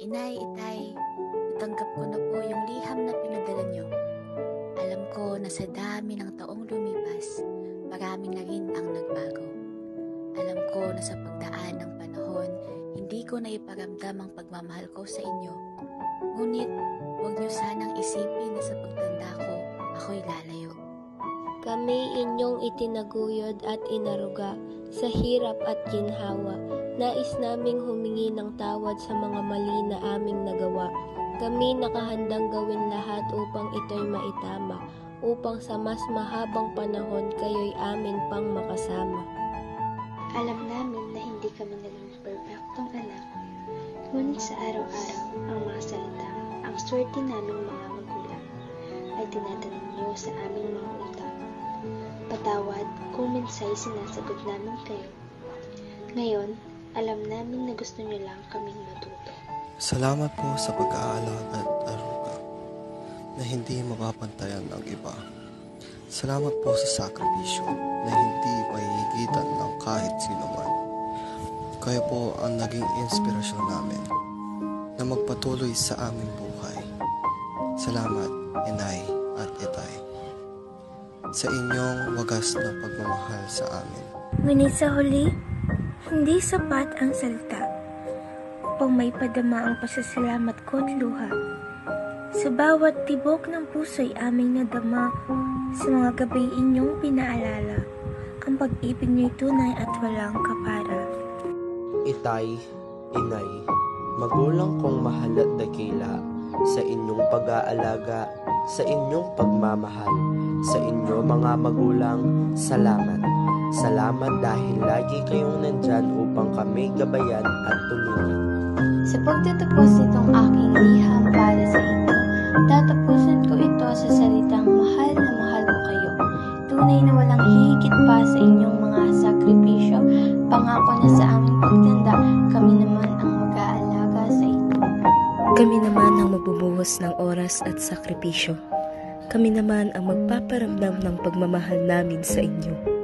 Inay, itay, natanggap ko na po yung liham na pinadala nyo. Alam ko na sa dami ng taong lumipas, marami na rin ang nagbago. Alam ko na sa pagdaan ng panahon, hindi ko na iparamdam ang pagmamahal ko sa inyo. Ngunit, huwag nyo sanang isipin na sa pagtanda ko, ako'y lalayo. Kami inyong itinaguyod at inaruga sa hirap at ginhawa. Nais naming humingi ng tawad sa mga mali na aming nagawa. Kami nakahandang gawin lahat upang ito'y maitama, upang sa mas mahabang panahon kayo'y amin pang makasama. Alam namin na hindi kami naging perfectong anak, ngunit sa araw-araw ang mga salitang ang swerte naming mga magulang ay tinatanim niyo sa aming mga utang. Kung minsay sinasagot namin kayo. Ngayon, alam namin na gusto niyo lang kaming matuto. Salamat po sa pag-aalag at aruga na hindi mapapantayan ng iba. Salamat po sa sakripisyo na hindi mahihigitan ng kahit sino man. Kayo po ang naging inspirasyon namin na magpatuloy sa aming buhay. Salamat, Inay at Itay, sa inyong wagas na pagmamahal sa amin. Ngunit sa huli, hindi sapat ang salita upang may padama ang pasasalamat ko at luha. Sa bawat tibok ng puso'y aming nadama sa mga gabi inyong pinaalala. Ang pag-ibig niyo'y tunay at walang kapara. Itay, inay, magulang kong mahal at dakila, sa inyong pag-aalaga, sa inyong pagmamahal, sa inyo mga magulang, salamat. Salamat dahil lagi kayong nandyan upang kami gabayan at tulungan. Sa pagtatapos nitong aking liham para sa inyo, tatapusin ko ito sa salitang mahal na mahal ko kayo. Tunay na walang hihigit pa sa inyong mga sakripisyo. Pangako na sa aming pagtanda, kami naman Kami naman ang mabubuhos ng oras at sakripisyo. Kami naman ang magpaparamdam ng pagmamahal namin sa inyo.